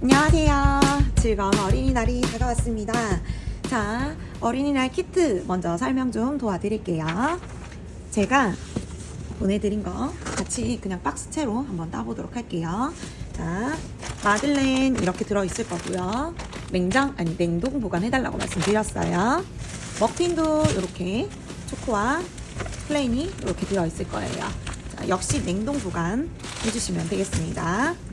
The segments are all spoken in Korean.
안녕하세요. 즐거운 어린이날이 다가왔습니다. 자, 어린이날 키트 먼저 설명 좀 도와드릴게요. 제가 보내드린 거 같이 그냥 박스채로 한번 따보도록 할게요. 자, 마들렌 이렇게 들어있을 거고요. 냉장, 아니, 냉동 보관해달라고 말씀드렸어요. 머핀도 이렇게 초코와 플레인이 이렇게 들어있을 거예요. 자, 역시 냉동 보관 해주시면 되겠습니다.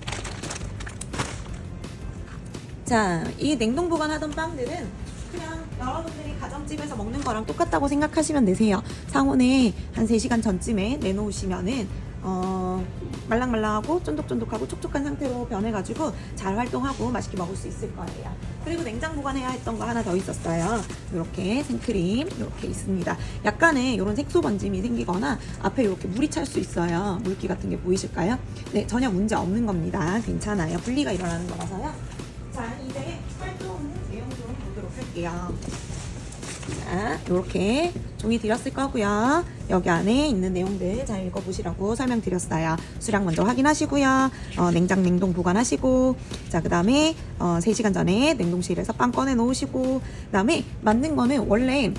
자, 이 냉동 보관하던 빵들은 그냥 여러분들이 가정집에서 먹는 거랑 똑같다고 생각하시면 되세요. 상온에 한 3시간 전쯤에 내놓으시면은 어, 말랑말랑하고 쫀득쫀득하고 촉촉한 상태로 변해가지고 잘 활동하고 맛있게 먹을 수 있을 거예요. 그리고 냉장 보관해야 했던 거 하나 더 있었어요. 이렇게 생크림 이렇게 있습니다. 약간의 이런 색소 번짐이 생기거나 앞에 이렇게 물이 찰 수 있어요. 물기 같은 게 보이실까요? 네, 전혀 문제 없는 겁니다. 괜찮아요. 분리가 일어나는 거라서요. 자, 이제 활동 내용 좀 보도록 할게요. 자, 이렇게 종이 드렸을 거고요. 여기 안에 있는 내용들 잘 읽어보시라고 설명드렸어요. 수량 먼저 확인하시고요. 어, 냉장 냉동 보관하시고, 자, 그 다음에 어, 3시간 전에 냉동실에서 빵 꺼내 놓으시고, 그 다음에 만든 거는 원래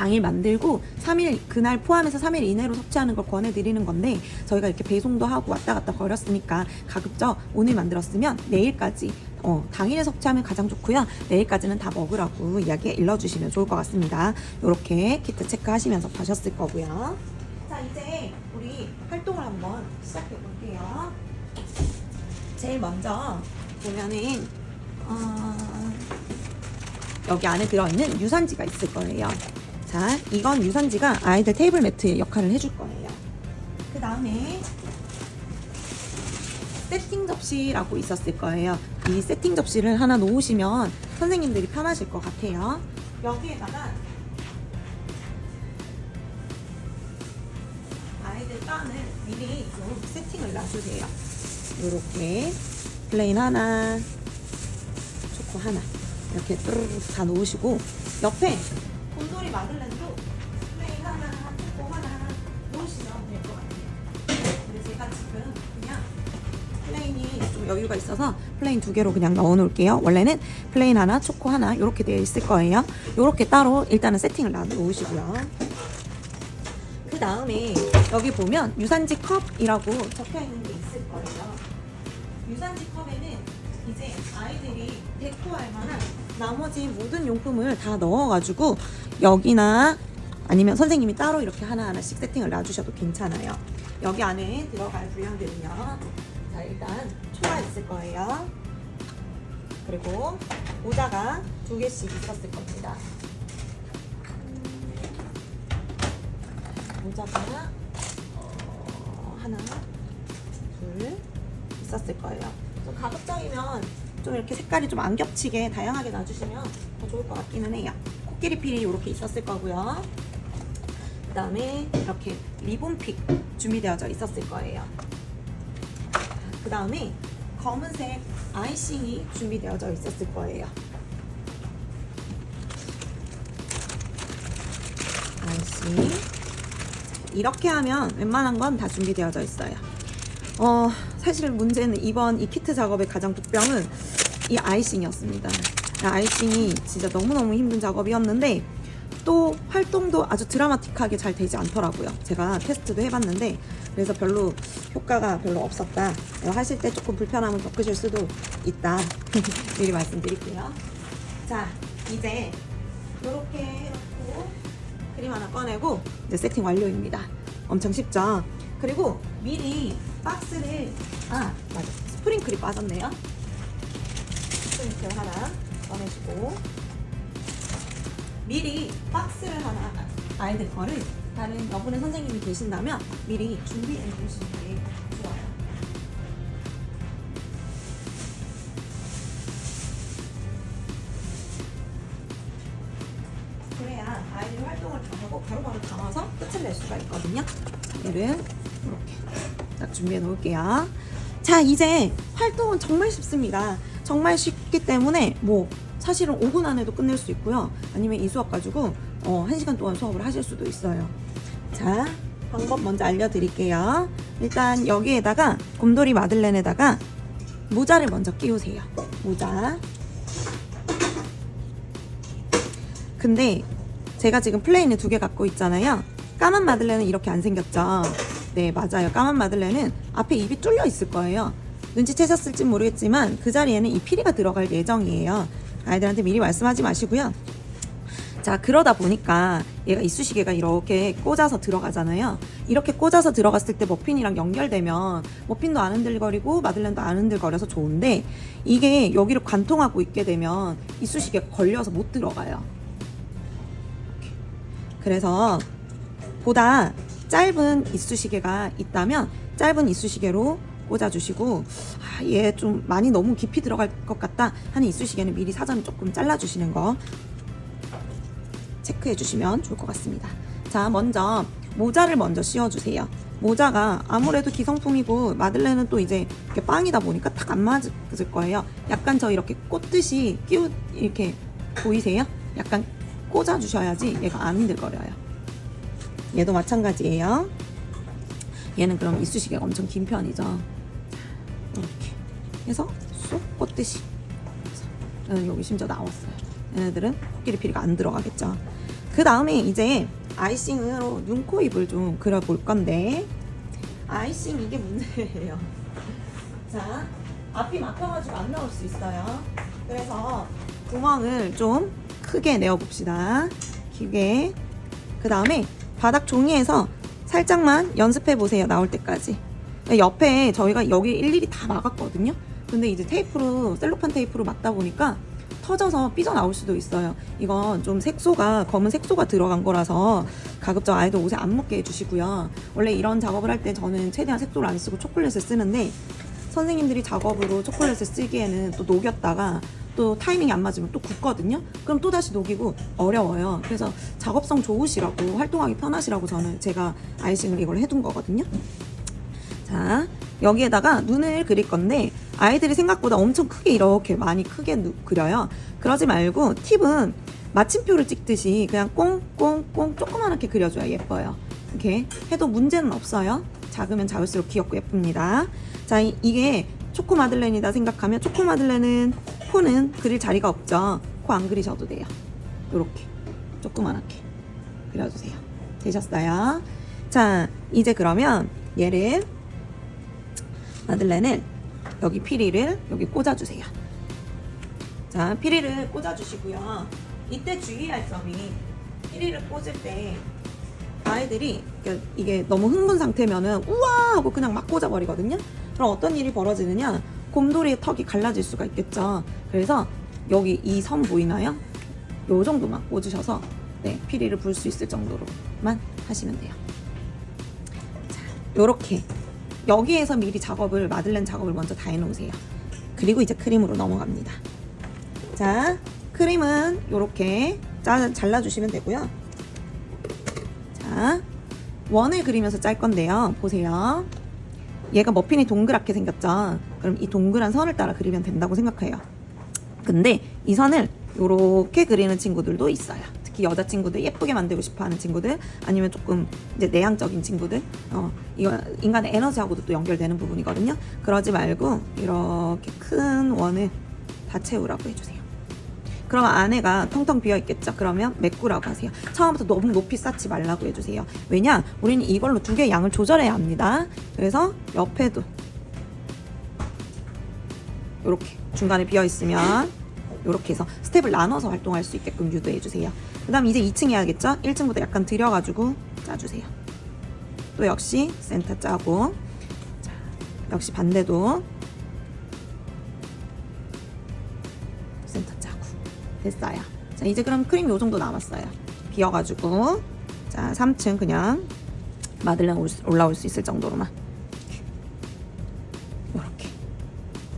당일 만들고 3일 그날 포함해서 3일 이내로 섭취하는 걸 권해드리는 건데 저희가 이렇게 배송도 하고 왔다 갔다 거렸으니까 가급적 오늘 만들었으면 내일까지 어, 당일에 섭취하면 가장 좋고요. 내일까지는 다 먹으라고 이야기 일러주시면 좋을 것 같습니다. 이렇게 키트 체크하시면서 보셨을 거고요. 자 이제 우리 활동을 한번 시작해 볼게요. 제일 먼저 보면은 어, 여기 안에 들어있는 유산지가 있을 거예요. 자, 이건 유산지가 아이들 테이블 매트 역할을 해줄 거예요. 그 다음에 세팅 접시라고 있었을 거예요. 이 세팅 접시를 하나 놓으시면 선생님들이 편하실 것 같아요. 여기에다가 아이들 빵을 미리 좀 세팅을 놔주세요. 이렇게 플레인 하나, 초코 하나 이렇게 뚜루룩 다 놓으시고 옆에 곰돌이 마들렌도 플레인 하나, 초코 하나 놓으시면 될 것 같아요. 근데 제가 지금 그냥 좀 여유가 있어서 플레인 두 개로 그냥 넣어 놓을게요. 원래는 플레인 하나, 초코 하나 이렇게 되어 있을 거예요. 이렇게 따로 일단은 세팅을 놔 놓으시고요. 그 다음에 여기 보면 유산지 컵이라고 적혀 있는 게 있을 거예요. 유산지 컵에는 이제 아이들이 데코할 만한 나머지 모든 용품을 다 넣어가지고 여기나 아니면 선생님이 따로 이렇게 하나하나씩 세팅을 놔주셔도 괜찮아요. 여기 안에 들어갈 분량들은요. 자, 일단 초가 있을 거예요. 그리고 모자가 두 개씩 있었을 겁니다. 모자가 어, 하나, 둘 있었을 거예요. 좀 가급적이면 좀 이렇게 색깔이 좀 안 겹치게 다양하게 놔주시면 더 좋을 것 같기는 해요. 코끼리 필이 이렇게 있었을 거고요. 그 다음에 이렇게 리본픽 준비되어져 있었을 거예요. 그 다음에 검은색 아이싱이 준비되어져 있었을 거예요. 아이싱. 이렇게 하면 웬만한 건 다 준비되어져 있어요. 어, 사실 문제는 이번 이 키트 작업의 가장 복병은 이 아이싱이었습니다. 이 아이싱이 진짜 너무너무 힘든 작업이었는데 또 활동도 아주 드라마틱하게 잘 되지 않더라고요. 제가 테스트도 해봤는데 그래서 별로 효과가 별로 없었다. 하실 때 조금 불편함을 겪으실 수도 있다. 미리 말씀드릴게요. 자, 이제 이렇게 해놓고 크림 하나 꺼내고 이제 세팅 완료입니다. 엄청 쉽죠? 그리고 미리 박스를 아 맞아 스프링클이 빠졌네요. 스프링클 하나 꺼내시고 미리 박스를 하나 아이들 거를 다른 여분의 선생님이 계신다면 미리 준비해 놓으시는 게 좋아요. 그래야 아이들 활동을 다 하고 바로바로 담아서 끝을 낼 수가 있거든요. 얘를 이렇게 딱 준비해 놓을게요. 자, 이제 활동은 정말 쉽습니다. 정말 쉽기 때문에 뭐 사실은 5분 안에도 끝낼 수 있고요. 아니면 이 수업 가지고 어, 1시간 동안 수업을 하실 수도 있어요. 자, 방법 먼저 알려드릴게요. 일단 여기에다가 곰돌이 마들렌에다가 모자를 먼저 끼우세요. 모자. 근데 제가 지금 플레인을 두 개 갖고 있잖아요. 까만 마들렌은 이렇게 안 생겼죠. 네, 맞아요. 까만 마들렌은 앞에 입이 뚫려 있을 거예요. 눈치채셨을지 모르겠지만 그 자리에는 이 피리가 들어갈 예정이에요. 아이들한테 미리 말씀하지 마시고요. 자, 그러다 보니까 얘가 이쑤시개가 이렇게 꽂아서 들어가잖아요. 이렇게 꽂아서 들어갔을 때 머핀이랑 연결되면 머핀도 안 흔들거리고 마들렌도 안 흔들거려서 좋은데 이게 여기를 관통하고 있게 되면 이쑤시개가 걸려서 못 들어가요. 그래서 보다 짧은 이쑤시개가 있다면 짧은 이쑤시개로 꽂아주시고 아, 얘 좀 많이 너무 깊이 들어갈 것 같다 하는 이쑤시개는 미리 사전에 조금 잘라주시는 거 체크해 주시면 좋을 것 같습니다. 자, 먼저 모자를 먼저 씌워주세요. 모자가 아무래도 기성품이고 마들렌은 또 이제 이렇게 빵이다 보니까 딱 안 맞을 거예요. 약간 저 이렇게 꽂듯이 끼우 이렇게 보이세요? 약간 꽂아주셔야지 얘가 안 흔들거려요. 얘도 마찬가지예요. 얘는 그럼 이쑤시개가 엄청 긴 편이죠. 해서 쏙 꽂듯이. 얘는 여기 심지어 나왔어요. 얘네들은 코끼리 피리가 안 들어가겠죠. 그 다음에 이제 아이싱으로 눈, 코, 입을 좀 그려볼 건데 아이싱 이게 문제예요. 자, 앞이 막혀가지고 안 나올 수 있어요. 그래서 구멍을 좀 크게 내어봅시다. 길게. 그 다음에 바닥 종이에서 살짝만 연습해 보세요. 나올 때까지. 옆에 저희가 여기 일일이 다 막았거든요. 근데 이제 테이프로 셀로판 테이프로 막다 보니까 터져서 삐져 나올 수도 있어요. 이건 좀 색소가 검은 색소가 들어간 거라서 가급적 아이들 옷에 안 묻게 해주시고요. 원래 이런 작업을 할 때 저는 최대한 색소를 안 쓰고 초콜릿을 쓰는데 선생님들이 작업으로 초콜릿을 쓰기에는 또 녹였다가 또 타이밍이 안 맞으면 또 굳거든요. 그럼 또 다시 녹이고 어려워요. 그래서 작업성 좋으시라고 활동하기 편하시라고 저는 제가 아이싱을 이걸 해둔 거거든요. 자, 여기에다가 눈을 그릴 건데 아이들이 생각보다 엄청 크게 이렇게 많이 크게 누- 그려요. 그러지 말고 팁은 마침표를 찍듯이 그냥 꽁꽁꽁 조그맣게 그려줘야 예뻐요. 이렇게 해도 문제는 없어요. 작으면 작을수록 귀엽고 예쁩니다. 자, 이, 이게 초코 마들렌이다 생각하면 초코 마들렌은 코는 그릴 자리가 없죠. 코 안 그리셔도 돼요. 이렇게 조그맣게 그려주세요. 되셨어요? 자, 이제 그러면 얘를 마들렌을 여기 피리를 여기 꽂아주세요. 자, 피리를 꽂아주시고요. 이때 주의할 점이 피리를 꽂을 때 아이들이 이게 너무 흥분 상태면은 우와 하고 그냥 막 꽂아버리거든요. 그럼 어떤 일이 벌어지느냐? 곰돌이의 턱이 갈라질 수가 있겠죠. 그래서 여기 이 선 보이나요? 요 정도만 꽂으셔서 네, 피리를 불 수 있을 정도로만 하시면 돼요. 자, 요렇게 여기에서 미리 작업을 마들렌 작업을 먼저 다 해놓으세요. 그리고 이제 크림으로 넘어갑니다. 자, 크림은 이렇게 잘라주시면 되고요. 자, 원을 그리면서 짤 건데요. 보세요. 얘가 머핀이 동그랗게 생겼죠. 그럼 이 동그란 선을 따라 그리면 된다고 생각해요. 근데 이 선을 이렇게 그리는 친구들도 있어요. 특히 여자친구들 예쁘게 만들고 싶어 하는 친구들 아니면 조금 이제 내향적인 친구들 어 이거 인간의 에너지하고도 또 연결되는 부분이거든요. 그러지 말고 이렇게 큰 원을 다 채우라고 해주세요. 그러면 안에가 텅텅 비어 있겠죠. 그러면 메꾸라고 하세요. 처음부터 너무 높이 쌓지 말라고 해주세요. 왜냐? 우리는 이걸로 두 개의 양을 조절해야 합니다. 그래서 옆에도 이렇게 중간에 비어 있으면 이렇게 해서 스텝을 나눠서 활동할 수 있게끔 유도해 주세요. 그 다음 이제 2층 해야겠죠? 1층보다 약간 들여가지고 짜주세요. 또 역시 센터 짜고 자, 역시 반대도 센터 짜고 됐어요. 자 이제 그럼 크림 요 정도 남았어요. 비어가지고 자 3층 그냥 마들렌 올라올 수 있을 정도로만 이렇게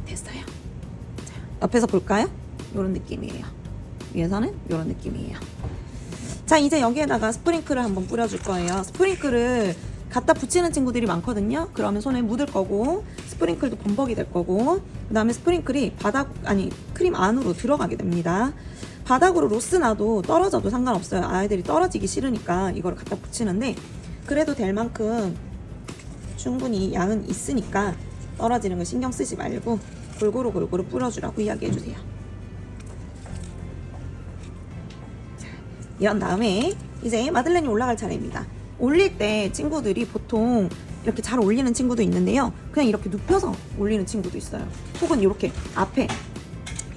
됐어요. 자, 옆에서 볼까요? 이런 느낌이에요. 위에서는 이런 느낌이에요. 자 이제 여기에다가 스프링클을 한번 뿌려줄 거예요. 스프링클을 갖다 붙이는 친구들이 많거든요. 그러면 손에 묻을 거고 스프링클도 범벅이 될 거고 그 다음에 스프링클이 바닥 아니 크림 안으로 들어가게 됩니다. 바닥으로 로스 나도 떨어져도 상관없어요. 아이들이 떨어지기 싫으니까 이걸 갖다 붙이는데 그래도 될 만큼 충분히 양은 있으니까 떨어지는 거 신경 쓰지 말고 골고루 골고루 뿌려주라고 이야기해주세요. 이런 다음에 이제 마들렌이 올라갈 차례입니다. 올릴 때 친구들이 보통 이렇게 잘 올리는 친구도 있는데요. 그냥 이렇게 눕혀서 올리는 친구도 있어요. 혹은 이렇게 앞에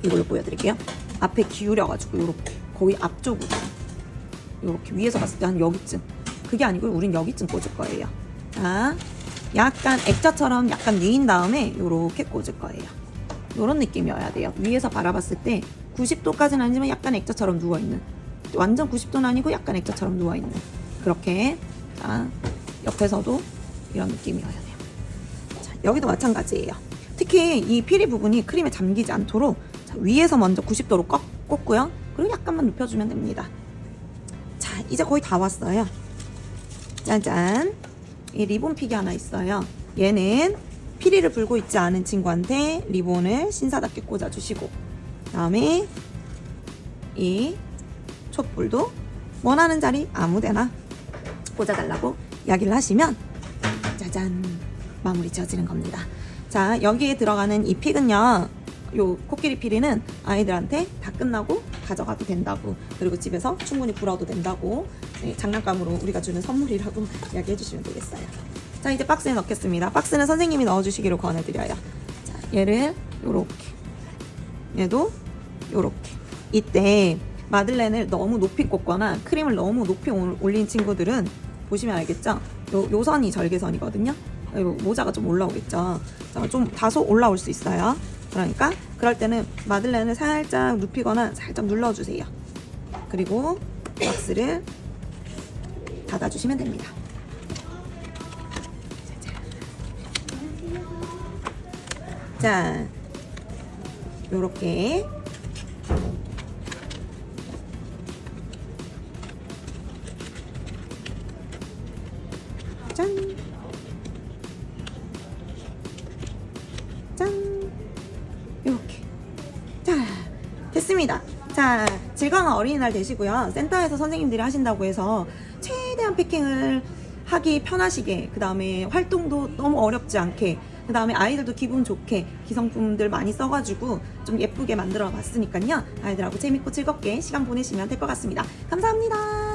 이걸로 보여드릴게요. 앞에 기울여가지고 이렇게 거의 앞쪽으로 이렇게 위에서 봤을 때 한 여기쯤 그게 아니고 우린 여기쯤 꽂을 거예요. 자, 약간 액자처럼 약간 뉘인 다음에 이렇게 꽂을 거예요. 이런 느낌이어야 돼요. 위에서 바라봤을 때 90도까지는 아니지만 약간 액자처럼 누워있는 완전 90도는 아니고 약간 액자처럼 누워있는 그렇게 자, 옆에서도 이런 느낌이어야 돼요. 자, 여기도 마찬가지예요. 특히 이 피리 부분이 크림에 잠기지 않도록 자, 위에서 먼저 90도로 꺾, 꽂고요. 그리고 약간만 눕혀주면 됩니다. 자, 이제 거의 다 왔어요. 짜잔. 이 리본 픽이 하나 있어요. 얘는 피리를 불고 있지 않은 친구한테 리본을 신사답게 꽂아주시고, 다음에 이 촛불도 원하는 자리 아무데나 꽂아달라고 이야기를 하시면 짜잔 마무리 지어지는 겁니다. 자 여기에 들어가는 이 픽은요. 요 코끼리 피리는 아이들한테 다 끝나고 가져가도 된다고 그리고 집에서 충분히 불어도 된다고 네, 장난감으로 우리가 주는 선물이라고 이야기해 주시면 되겠어요. 자 이제 박스에 넣겠습니다. 박스는 선생님이 넣어주시기로 권해드려요. 자 얘를 요렇게 얘도 요렇게 이때 마들렌을 너무 높이 꽂거나 크림을 너무 높이 올- 올린 친구들은 보시면 알겠죠? 요, 요 선이 절개선이거든요. 그리고 모자가 좀 올라오겠죠. 자, 좀 다소 올라올 수 있어요. 그러니까 그럴 때는 마들렌을 살짝 눕히거나 살짝 눌러주세요. 그리고 박스를 닫아주시면 됩니다. 자, 요렇게 짠. 이렇게. 자, 됐습니다. 자, 즐거운 어린이날 되시고요. 센터에서 선생님들이 하신다고 해서 최대한 패킹을 하기 편하시게, 그 다음에 활동도 너무 어렵지 않게, 그 다음에 아이들도 기분 좋게 기성품들 많이 써가지고 좀 예쁘게 만들어 봤으니까요. 아이들하고 재밌고 즐겁게 시간 보내시면 될 것 같습니다. 감사합니다.